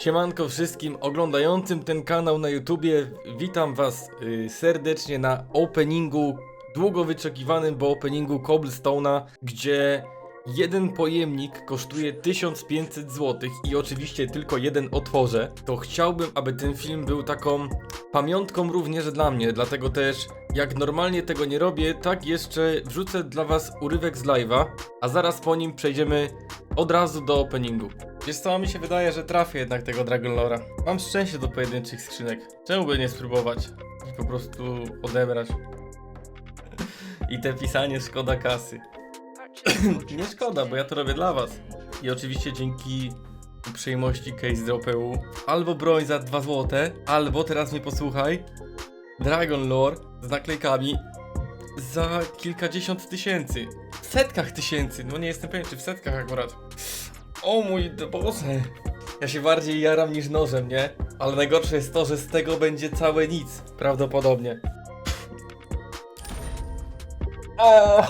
Siemanko wszystkim oglądającym ten kanał na YouTubie. Witam was y, serdecznie na openingu, długo wyczekiwanym, bo openingu Cobblestone'a, gdzie jeden pojemnik kosztuje 1500 zł i oczywiście tylko jeden otworzę. To chciałbym, aby ten film był taką pamiątką również dla mnie, dlatego też jak normalnie tego nie robię, tak jeszcze wrzucę dla was urywek z live'a, a zaraz po nim przejdziemy od razu do openingu. Wiesz co, mi się wydaje, że trafię jednak tego Dragon Lora. Mam szczęście do pojedynczych skrzynek. Czemu by nie spróbować? I po prostu odebrać. I te pisanie szkoda kasy. nie szkoda, bo ja to robię dla was. I oczywiście dzięki uprzejmości Case Drop.eu albo broń za 2 złote, albo teraz mnie posłuchaj, Dragon Lore z naklejkami za kilkadziesiąt tysięcy. W setkach tysięcy, no nie jestem pewien czy w setkach akurat. O mój Boże. Ja się bardziej jaram niż nożem, nie? Ale najgorsze jest to, że z tego będzie całe nic. Prawdopodobnie. O!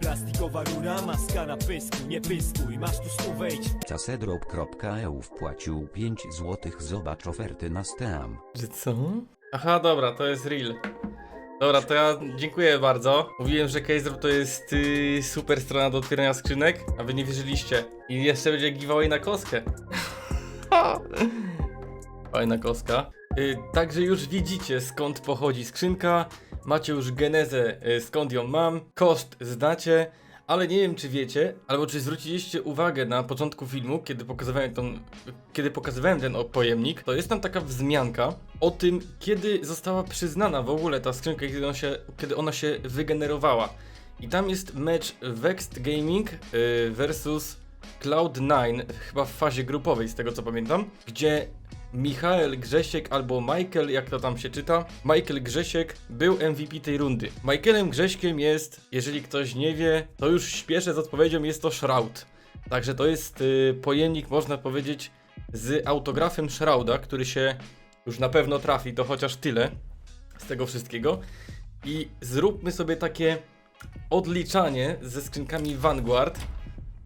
Plastikowa rura, maska na pysku, nie pyskuj, masz tu stu wejdź. Casedrop.eu wpłacił 5 zł. Zobacz oferty na Steam. Że co? Aha, dobra, to jest real. Dobra, to ja dziękuję bardzo. Mówiłem, że CaseDrop to jest y, super strona do otwierania skrzynek, a wy nie wierzyliście. I jeszcze będzie giveaway na kostkę. Fajna kostka. Y, także już widzicie skąd pochodzi skrzynka. Macie już genezę y, skąd ją mam. Koszt znacie. Ale nie wiem czy wiecie, albo czy zwróciliście uwagę na początku filmu, kiedy pokazywałem, tą, kiedy pokazywałem ten pojemnik, to jest tam taka wzmianka o tym, kiedy została przyznana w ogóle ta skrzynka, kiedy ona się, kiedy ona się wygenerowała. I tam jest mecz Vexed Gaming y, versus Cloud9, chyba w fazie grupowej, z tego co pamiętam, gdzie Michael Grzesiek albo Michael, jak to tam się czyta, Michael Grzesiek był MVP tej rundy. Michaelem Grześkiem jest, jeżeli ktoś nie wie, to już śpieszę z odpowiedzią, jest to Shroud. Także to jest y, pojemnik, można powiedzieć, z autografem Shrouda, który się już na pewno trafi, to chociaż tyle z tego wszystkiego. I zróbmy sobie takie odliczanie ze skrzynkami Vanguard.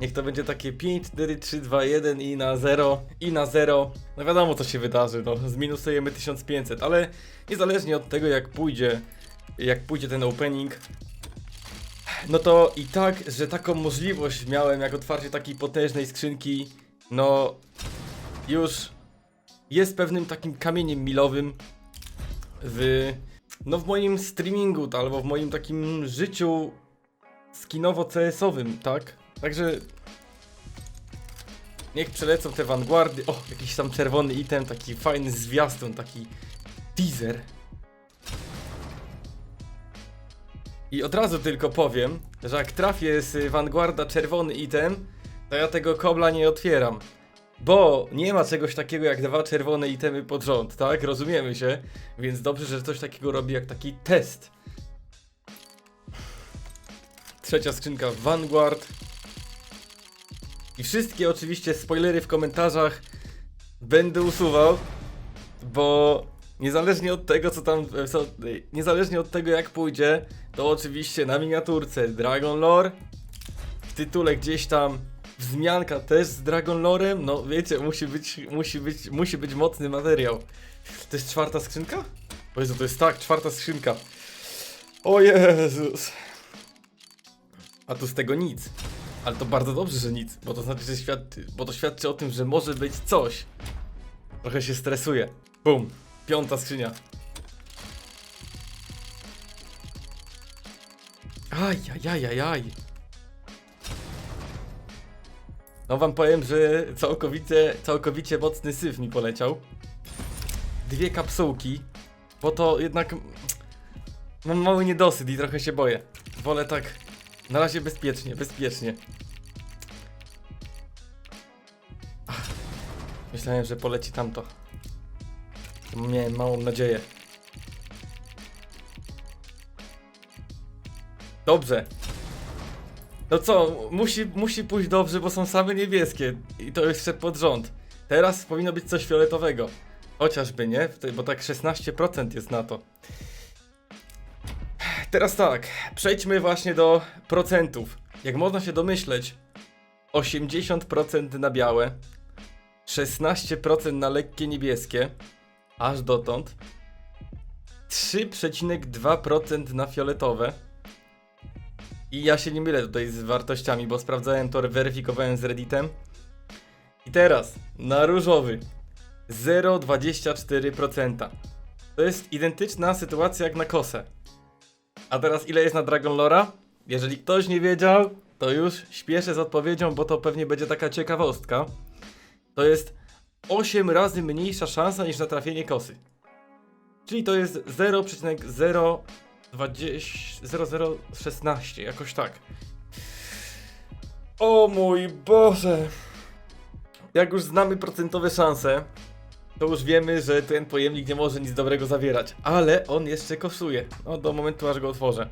Niech to będzie takie 5, 4, 3, 2, 1 i na 0, i na 0. No wiadomo co się wydarzy, no zminusujemy 1500, ale niezależnie od tego jak pójdzie, jak pójdzie ten opening, no to i tak, że taką możliwość miałem jak otwarcie takiej potężnej skrzynki, no już jest pewnym takim kamieniem milowym w, no w moim streamingu, albo w moim takim życiu skinowo-CS-owym, tak? Także niech przelecą te vanguardy. O, jakiś tam czerwony item, taki fajny zwiastun, taki teaser. I od razu tylko powiem, że jak trafię z Vanguarda czerwony item, to ja tego kobla nie otwieram. Bo nie ma czegoś takiego jak dwa czerwone itemy pod rząd, tak? Rozumiemy się. Więc dobrze, że coś takiego robi jak taki test. Trzecia skrzynka Vanguard. I wszystkie oczywiście spoilery w komentarzach będę usuwał, bo niezależnie od tego co tam, co, niezależnie od tego jak pójdzie, to oczywiście na miniaturce Dragon Lore, w tytule gdzieś tam wzmianka też z Dragon Lorem, no wiecie, musi być, musi być, musi być mocny materiał. To jest czwarta skrzynka? O Jezu, to jest tak, czwarta skrzynka. O Jezus. A tu z tego nic. Ale to bardzo dobrze, że nic, bo to znaczy, że świadczy, bo to świadczy o tym, że może być coś. Trochę się stresuję. Bum. Piąta skrzynia. Aj, aj, aj, aj, aj. No wam powiem, że całkowicie, całkowicie mocny syf mi poleciał. Dwie kapsułki, bo to jednak mam mały niedosyt i trochę się boję. Wolę tak na razie bezpiecznie, bezpiecznie. Myślałem, że poleci tamto. Miałem małą nadzieję. Dobrze. No co, musi, musi pójść dobrze, bo są same niebieskie. I to jeszcze pod rząd. Teraz powinno być coś fioletowego. Chociażby, nie? Bo tak 16% jest na to. Teraz tak, przejdźmy właśnie do procentów. Jak można się domyśleć, 80% na białe, 16% na lekkie niebieskie, aż dotąd. 3,2% na fioletowe. I ja się nie mylę tutaj z wartościami, bo sprawdzałem to, weryfikowałem z Redditem. I teraz na różowy 0,24%. To jest identyczna sytuacja jak na kosę. A teraz ile jest na Dragon Lora? Jeżeli ktoś nie wiedział, to już śpieszę z odpowiedzią, bo to pewnie będzie taka ciekawostka. To jest 8 razy mniejsza szansa niż na trafienie kosy. Czyli to jest 0,0200016, jakoś tak. O mój Boże! Jak już znamy procentowe szanse, to już wiemy, że ten pojemnik nie może nic dobrego zawierać. Ale on jeszcze kosztuje. No do momentu aż go otworzę.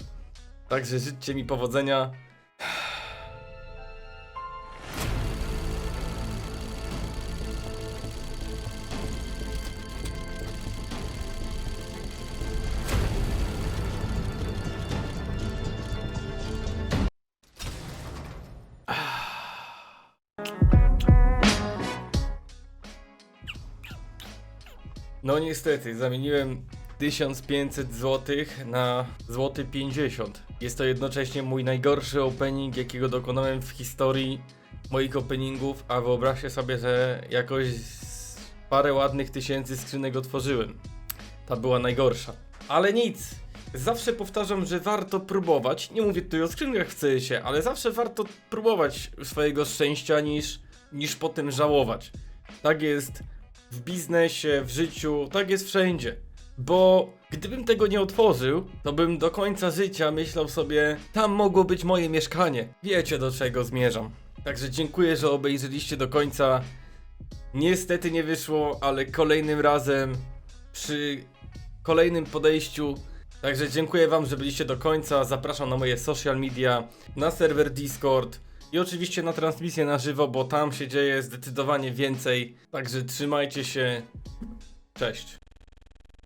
Także życzcie mi powodzenia. No niestety, zamieniłem 1500 zł na złoty 50. Jest to jednocześnie mój najgorszy opening, jakiego dokonałem w historii moich openingów, a wyobraźcie sobie, że jakoś parę ładnych tysięcy skrzynek otworzyłem. Ta była najgorsza. Ale nic. Zawsze powtarzam, że warto próbować. Nie mówię tutaj o skrzynkach w CS-ie, ale zawsze warto próbować swojego szczęścia niż, niż potem żałować. Tak jest w biznesie, w życiu, tak jest wszędzie. Bo gdybym tego nie otworzył, to bym do końca życia myślał sobie, tam mogło być moje mieszkanie. Wiecie do czego zmierzam. Także dziękuję, że obejrzeliście do końca. Niestety nie wyszło, ale kolejnym razem przy kolejnym podejściu. Także dziękuję Wam, że byliście do końca. Zapraszam na moje social media, na serwer Discord i oczywiście na transmisję na żywo, bo tam się dzieje zdecydowanie więcej. Także trzymajcie się. Cześć.